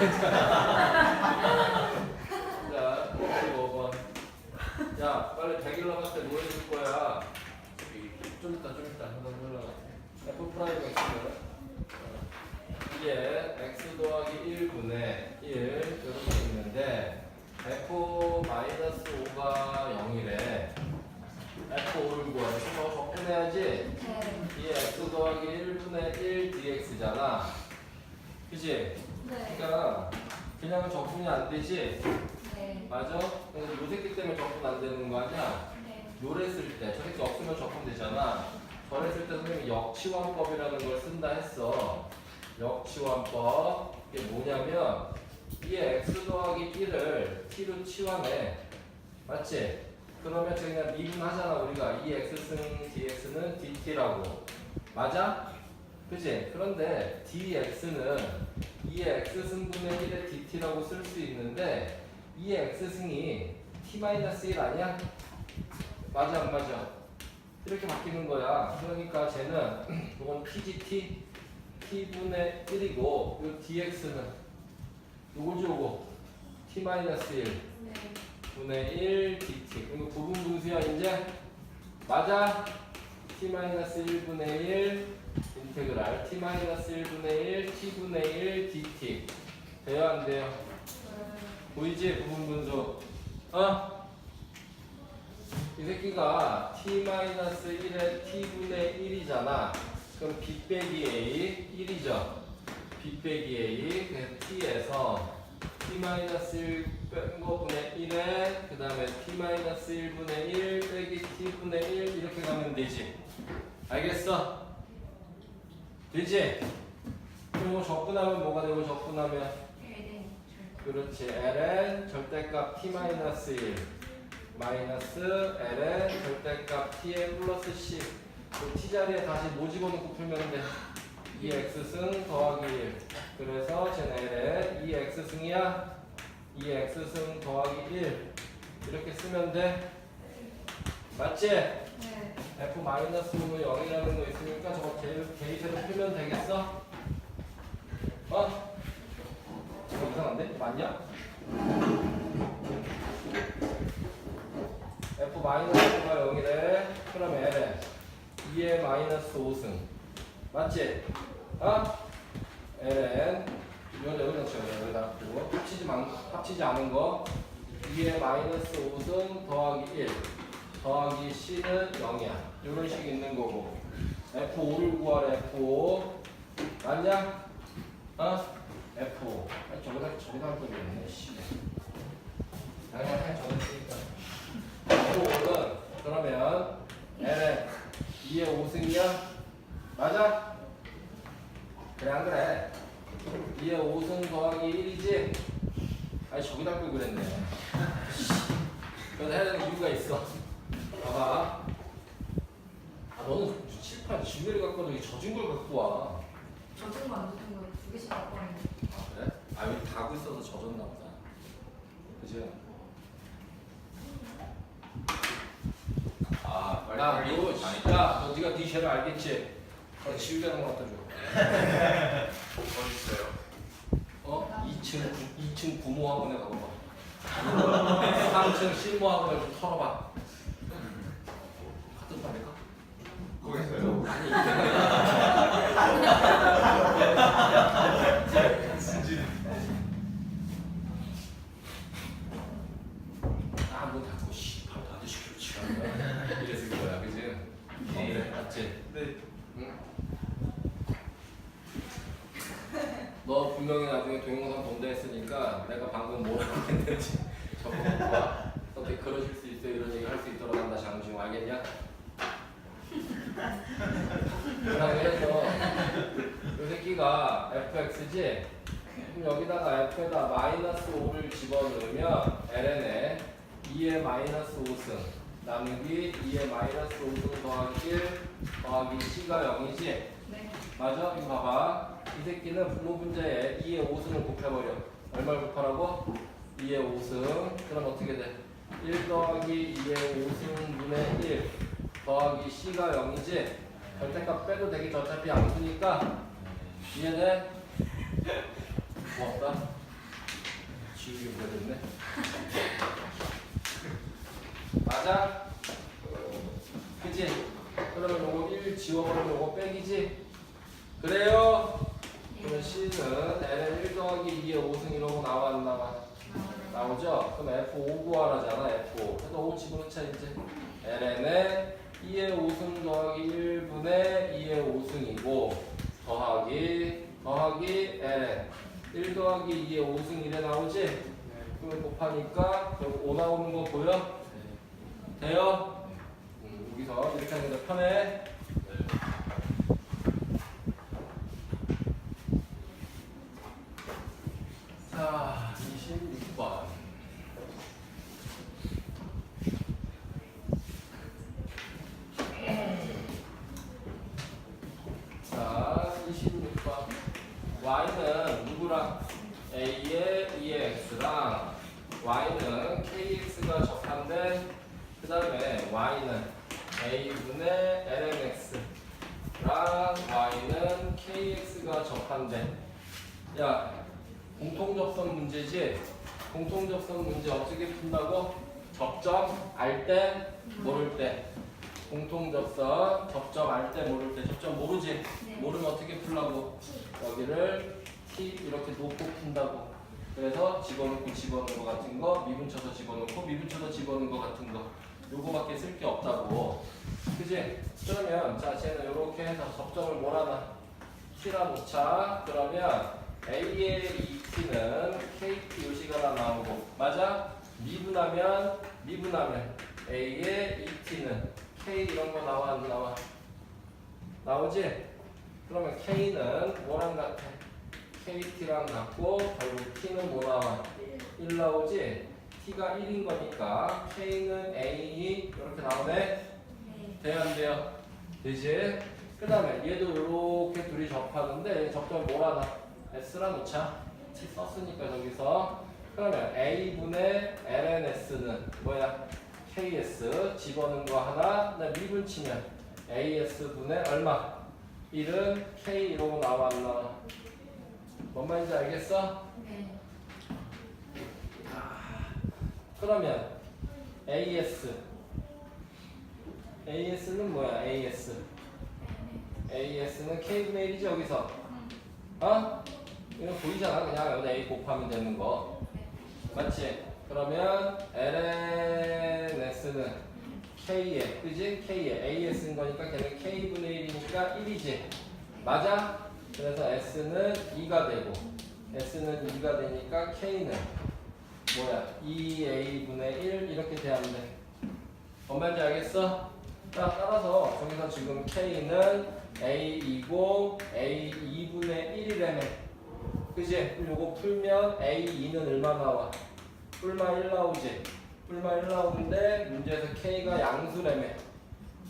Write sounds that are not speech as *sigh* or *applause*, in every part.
자, 15번. 야, 빨리 100일 남았을 때뭐 해줄 거야? 좀 있다, 좀 있다. 하나 올라가. F 프라임 X는 이게 X 더하기 1분의 1 이렇게 있는데 F 마이너스 5가 0이래. F5를 구하래. 그래서 적분해야지. 네. 이 X 더하기 1분의 1 dx잖아. 그치? 네. 그러니까 그냥 적분이 안 되지? 네. 맞아? 근데 요 새끼 때문에 적분 안 되는 거 아니야? 네. 요랬을 때, 저 새끼 없으면 적분 되잖아. 저랬을 때 선생님이 역치환법이라는 걸 쓴다 했어. 역치환법. 이게 뭐냐면, 이 x 더하기 1을 t로 치환해. 맞지? 그러면 그냥 미분하잖아, 우리가. 이 x승 dx는 dt라고. 맞아? 그지? 그런데 dx는 이 x승분의 1의 dt라고 쓸 수 있는데, 이 x승이 t-1 아니야? 맞아 안 맞아? 이렇게 바뀌는 거야. 그러니까 쟤는 *clears throat* 이건 PGT T분의 1이고 요 DX는 요거지 요거 T-1 네. 분의 1 DT 그리고 부분 분수야 이제 맞아? T-1분의 1 인테그랄 T-1분의 1 T분의 1 DT 돼요 안 돼요? 보이지 부분 분수 어? 이 새끼가 t-1의 t분의 1이잖아. 그럼 b 빼기 a 1이죠. b 빼기 a 그래서 t에서 t-1 뺀 거분의 1에 그 다음에 t-1분의 1 빼기 t분의 1 이렇게 가면 되지. 알겠어? 되지? 그리고 적분하면 뭐가 되고 적분하면 네. 그렇지. ln 절대값 t-1 마이너스 ln 절대값 t의 플러스 c 그 t 자리에 다시 뭐 집어넣고 풀면 돼? 2x승 더하기 1 그래서 쟤는 ln 2x승이야 2x승 더하기 1 이렇게 쓰면 돼 맞지? 네. f 마이너스 5는 0이라는 거 있으니까 저거 게- 게이트로 풀면 되겠어? 어? 저거 이상한데? 맞냐? f 마이너스가 0이래. 그럼 l에 2의 마이너스 5승. 맞지? 어? ln 여기다 여기다 치워 여기다 그리고 합치지, 만, 합치지 않은 거 2의 마이너스 5승 더하기 1 더하기 c는 0이야. 이런 식 있는 거고 f5를 구하래 f5 맞냐? 어? f5 아니 저기다 저기다 할 거지 씨. 아니 아니 저기다 F5는 그러면 L은 2의 5승이야? 맞아? 그래 안 그래? 2의 5승 더하기 1이지? 아니 저기다 끌고 그랬네 *laughs* 그래서 해야 되는 이유가 있어 봐봐 아 너는 칠판 지우개를 갖고 와도 이 젖은 걸 갖고 와 젖은 거안 젖은 거두 개씩 갖고 왔는데. 아 그래? 아 여기 다고 있어서 젖었나 보다 그지? 아 빨리 야, 빨리 너, 많이 야, 너 네가 네 쉐를 알겠지? 어, 지우개 하나 갖다 줘. 어디 있어요? 어? 2층, 구, 2층 구모 학원에 가봐봐. *laughs* 3층 실모 학원을 좀 털어봐. 같은 말일까? 거기 있어요? 아, 문 닫고, 씨, 바로 닫으시기로 치라는 거야. 이랬을 거야, 그지? 어, 맞지? 네. 응? 너 분명히 나중에 동영상 본다 했으니까 내가 방금 뭐라고 했는지 적어놓고 와. 어떻게 그러실 수 있어요 이런 얘기 할 수 있도록 한다 장중 알겠냐? 그래서 이 새끼가 fx지? 그럼 여기다가 f에다 마이너스 5를 집어넣으면 ln에 2의 마이너스 5승 나누기 2의 마이너스 5승 더하기 1 더하기 c가 0이지? 네. 맞아? 이거 봐봐. 이 새끼는 분모 분자에 2의 5승을 곱해버려. 얼마를 곱하라고? 2의 5승. 그럼 어떻게 돼? 1 더하기 2의 5승분의 1 더하기 c가 0이지? 절대값 빼도 되겠지. 어차피 암수니까. 이해돼? 고맙다. 지우개 버렸네. 맞아? 그지? 그러면 요거 1 지워버리면 요거 빼기지? 그래요? 그러면 C는 L은 1 더하기 2의 5승 이러고 나와 안 나와? 나오죠? 그럼 F5 구하라잖아 F5 그래서 5 집어넣자 이제 LN에 2의 5승 더하기 1분의 2의 5승이고 더하기 더하기 LN 1 더하기 2의 5승 이래 나오지? 그럼 곱하니까 여기 5 나오는 거 보여? 돼요? 음, 여기서 이렇게 하는 게 편해 자 26번 자, 26번. y는 누구랑? a의 2x랑 y는 kx가 적한데 그 다음에 y는 a분의 lnx랑 y는 kx가 적한데 야 공통접선 문제지? 공통 접선 문제 어떻게 푼다고? 접점 알 때 모를 때 공통 접선 접점 알 때 모를 때 접점 모르지? 네. 모르면 어떻게 풀라고? 여기를 t 이렇게 놓고 푼다고. 그래서 집어넣고 집어넣은 거 같은 거, 미분쳐서 집어넣고 미분쳐서 집어넣은 거 같은 거. 요거밖에 쓸 게 없다고. 그지? 그러면 자 쟤는 이렇게 해서 접점을 몰아놔. t라 놓자. 그러면 a의 2t는 kt 요시가 하나 나오고 맞아? 미분하면 미분하면 a의 2t는 k 이런 거 나와 안 나와? 나오지? 그러면 K는 뭐랑 같아? KT랑 같고 결국 T는 뭐 나와? 1 나오지? T가 1인 거니까 K는 A 이렇게 나오네? 네. 돼요 안 돼요? 되지? 그 다음에 얘도 이렇게 둘이 접하는데 접점 뭐라 나? S라 놓자 T 썼으니까 저기서 그러면 A분의 LNS는 뭐야? KS 집어넣은 거 하나 나 미분 치면 AS분의 얼마? 1은 K 이러고 나와 안 나와? 뭔 말인지 알겠어? 네. 그러면 AS AS는 뭐야? AS AS는 K분의 1이지 여기서 어? 이거 보이잖아 그냥 여기다 A 곱하면 되는 거 맞지? 그러면 LNS는 K에 그지? K에 AS인 거니까 걔는 K분의 1이니까 1이지 맞아? 그래서 S는 2가 되고 S는 2가 되니까 K는 뭐야? 2A분의 1 이렇게 돼야 돼. 뭔 말인지 알겠어? 자, 따라서 저기서 지금 K는 A2고 A2분의 1이라며. 그지? 그럼 요거 풀면 A2는 얼마 나와? 뿔마 1 나오지? 뿔마 1 나오는데 문제에서 K가 양수라며.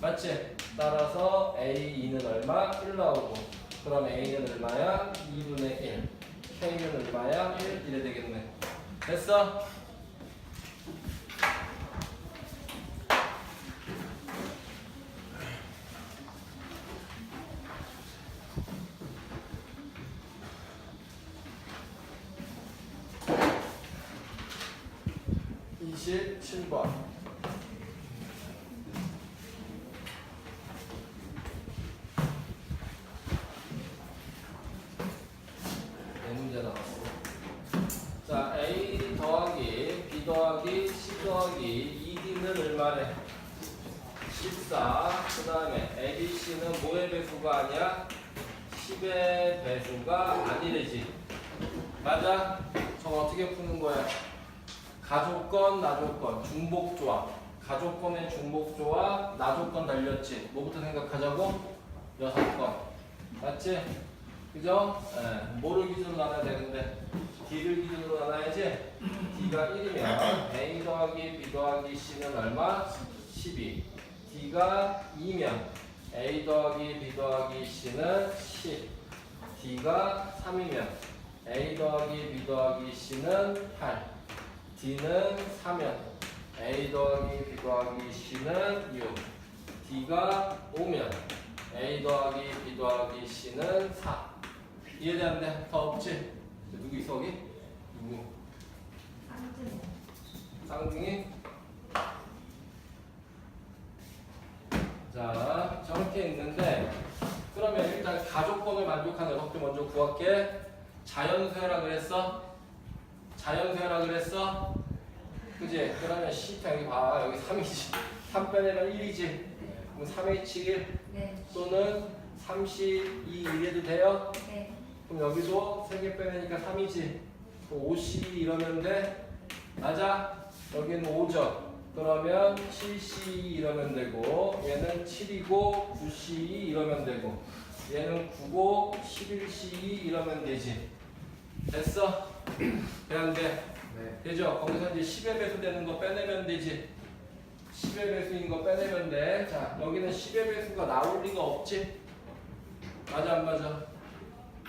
맞지? 따라서 A2는 얼마? 1 나오고. 그럼 A는 얼마야? 2분의 1. K는 얼마야? 1 이래 되겠네. 됐어? 이십칠 번 네 문제 나왔어. 자, A 더하기 B 더하기 C 더하기 2D는 얼마래? 14. 그 다음에 ABC는 뭐의 배수가 아니야? 10의 배수가 아니래지. 맞아? 저거 어떻게 푸는 거야? 가족건, 나족건, 중복조합. 가족건의 중복조합, 나족건 달렸지. 뭐부터 생각하자고? 여섯 건. 맞지? 그죠? 예, 뭐를 기준으로 나눠야 되는데 D를 기준으로 나눠야지 D가 1이면 A 더하기 B 더하기 C는 얼마? 12 D가 2면 A 더하기 B 더하기 C는 10 D가 3이면 A 더하기 B 더하기 C는 8 D는 4면 A 더하기 B 더하기 C는 6 D가 5면 A 더하기 B 더하기 C는 4 이해되는데? 더 없지? 누구 있어 거기? 누구? 자, 저렇게 있는데 그러면 일단 가족권을 만족하는 법도 먼저 구할게. 자연수해라 그랬어? 자연수해라 그랬어? 그지? 그러면 C타 여기 봐. 여기 3이지. 3 빼내면 1이지. 그럼 3H1 네. 또는 32 이래도 돼요? 네. 그럼 여기도 3개 빼내니까 3이지. 5 2 이러면 돼? 맞아? 여기는 5죠. 그러면 7C 이러면 되고 얘는 7이고 9C 이러면 되고 얘는 9고 11C 이러면 되지. 됐어? 돼안 돼? 네. 되죠? 거기서 이제 10의 배수 되는 거 빼내면 되지. 10의 배수인 거 빼내면 돼. 자, 여기는 10의 배수가 나올 리가 없지? 맞아, 안 맞아?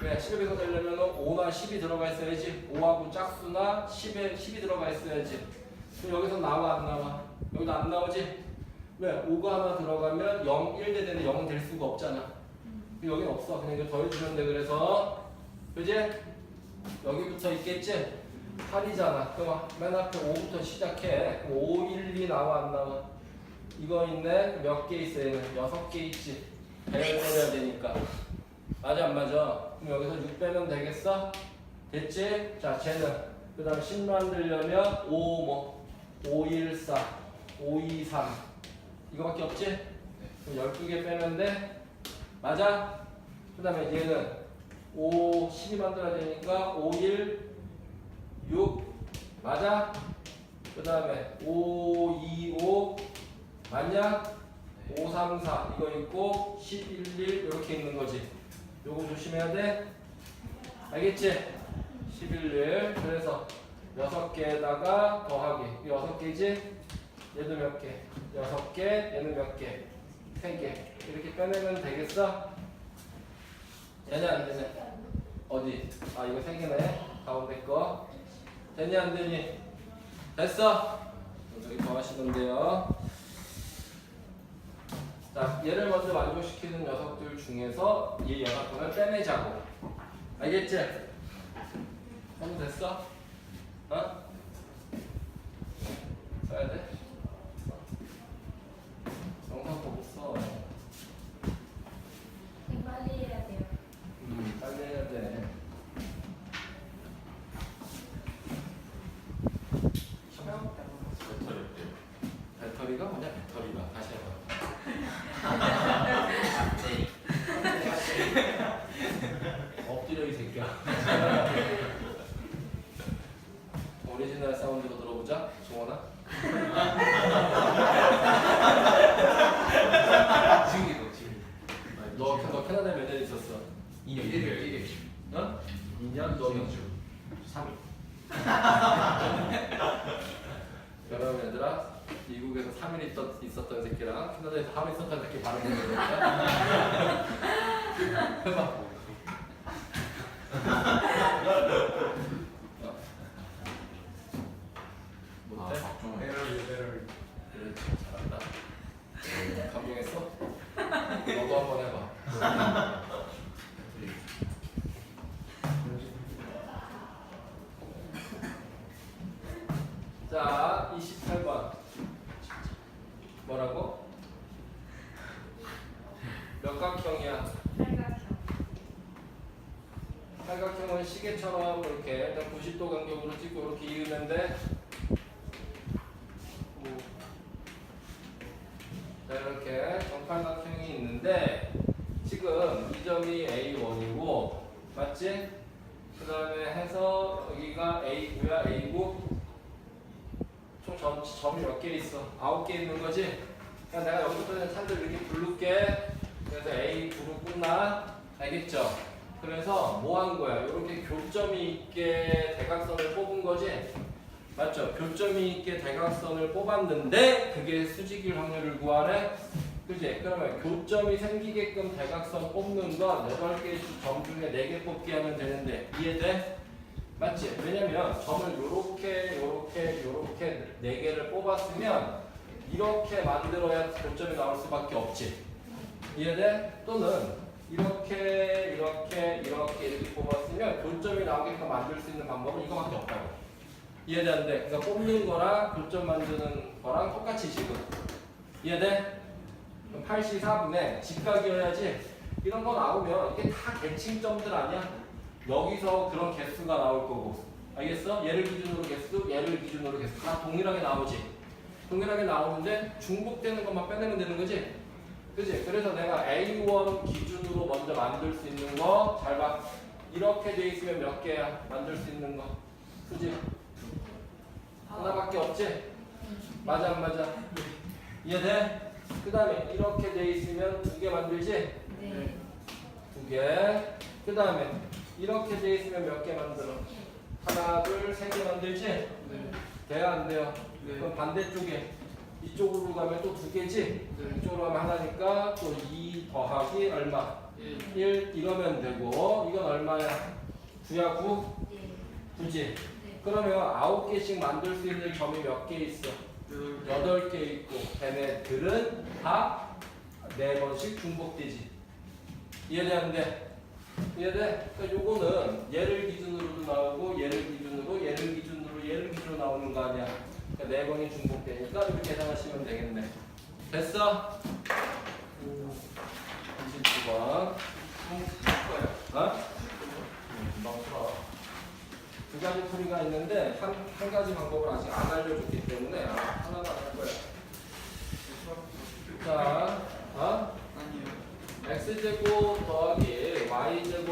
왜? 10의 배수가 되려면 5나 10이 들어가 있어야지. 5하고 짝수나 10에 10이 들어가 있어야지. 그럼 여기서 나와, 안 나와? 여기도 안 나오지? 왜? 5가 하나 들어가면 0, 1대 되는 0은 될 수가 없잖아. 여기는 없어. 그냥 이거 더해주면 돼. 그래서. 그지? 여기부터 있겠지? 8이잖아. 그럼 맨 앞에 5부터 시작해. 그럼 5, 1, 2 나와 안 나와? 이거 있네. 몇 개 있어 얘는? 6개 있지. 때려야 되니까. 맞아 안 맞아? 그럼 여기서 6 빼면 되겠어? 됐지? 자 쟤는 그 다음 10 만들려면 5 뭐? 5, 1, 4, 5, 2, 3 이거밖에 없지? 그럼 12개 빼면 돼? 맞아? 그 다음에 얘는 5, 12 만들어야 되니까 5, 1, 6 맞아? 그 다음에 5, 2, 5 맞냐? 5, 3, 4 이거 있고 11, 1 이렇게 있는 거지 요거 조심해야 돼 알겠지? 11, 1 그래서 6개에다가 더하기 이거 6개지? 얘도 몇 개? 6개 얘는 몇 개? 3개 이렇게 빼내면 되겠어? 되냐 안 되냐? 어디? 아 이거 3개네 가운데 거 되냐 안 되니? 됐어? 저기 더 하시던데요. 자, 얘를 먼저 만족시키는 녀석들 중에서 이 연합분을 빼내자고. 알겠지? 하면 됐어? 어? 써야 돼? 영상 보고 써. 빨리 해야 돼요. 음, 빨리 해야 돼. 배터리가 뭐냐? 배터리가 다시 해봐. 엎드려 이 새끼야. 오리지널 사운드로 종원아. 지금이도 지금. 너, 너 캐나다에 몇 년 있었어? 2년 1일 1일. 어? 2년? 너 몇 주? 3일. *laughs* 그럼 얘들아 미국에서 3일 있었, 있었던 새끼랑 캐나다에서 하루 있었던 새끼 바로 보는 거니까 해봐 어. 못해? 박종원. 그렇지 잘한다 감동했어? 너도 한번 해봐 자 28번 뭐라고? 몇각형이야? 삼각형. 삼각형은 시계처럼 이렇게 일단 90도 간격으로 찍고 이렇게 이으면 돼. 오. 자 이렇게 정팔각형이 있는데 지금 이 점이 A1이고 맞지? 그 다음에 해서 여기가 A구야 A구 총 점, 점이 몇 개 있어? 아홉 개 있는 거지? 그냥 내가 여기부터는 차들 이렇게 부를게 그래서 A9로 끝나 알겠죠? 그래서 뭐 한 거야? 이렇게 교점이 있게 대각선을 뽑은 거지? 맞죠? 교점이 있게 대각선을 뽑았는데 그게 수직일 확률을 구하래? 그지? 그러면 교점이 생기게끔 대각선 뽑는 건 8개 점 중에 4개 뽑기 하면 되는데 이해돼? 맞지? 왜냐면 점을 요렇게 요렇게 요렇게 4개를 뽑았으면 이렇게 만들어야 교점이 나올 수밖에 없지 이해돼? 또는 이렇게 이렇게 이렇게 이렇게 뽑았으면 교점이 나오게끔 만들 수 있는 방법은 이거밖에 없다고 이해되는데 그러니까 뽑는 거랑 교점 만드는 거랑 똑같이 지금 이해돼? 그럼 8시 4분에 직각이어야지 이런 거 나오면 이게 다 대칭점들 아니야? 여기서 그런 개수가 나올 거고 알겠어? 얘를 기준으로 개수, 얘를 기준으로 개수 다 동일하게 나오지 동일하게 나오는데 중복되는 것만 빼내면 되는 거지 그지? 그래서 내가 A1 기준으로 먼저 만들 수 있는 거 잘 봐. 이렇게 돼 있으면 몇 개야? 만들 수 있는 거. 그지? 하나밖에 없지? 맞아 안 맞아? 이해돼? 그 다음에 이렇게 돼 있으면 두 개 만들지? 네. 두 개. 그 다음에 이렇게 돼 있으면 몇 개 만들어? 하나, 둘, 세 개 만들지? 네. 돼야 안 돼요? 네. 그럼 반대쪽에 이쪽으로 가면 또 두 개지? 네. 이쪽으로 가면 하나니까 또 2 더하기 얼마? 예. 1 이러면 되고 이건 얼마야? 9야 9? 네. 9지? 네. 그러면 9개씩 만들 수 있는 점이 몇 개 있어? 여덟 8개 있고 걔네들은 다 4번씩 중복되지 이해되는데? 이해돼? 그러니까 요거는 얘를 기준으로도 나오고 얘를 기준으로 얘를 기준으로 얘를 기준으로 나오는 거 아니야 그러니까 4번이 중복되니까 이렇게 계산하시면 되겠네 됐어? 29번 어? 음, 금방 풀어. 두 가지 풀이가 있는데 한, 한 가지 방법을 아직 안 알려줬기 때문에 아, 하나도 안할 거야. 자, 어? 아니요. x제곱 더하기 y제곱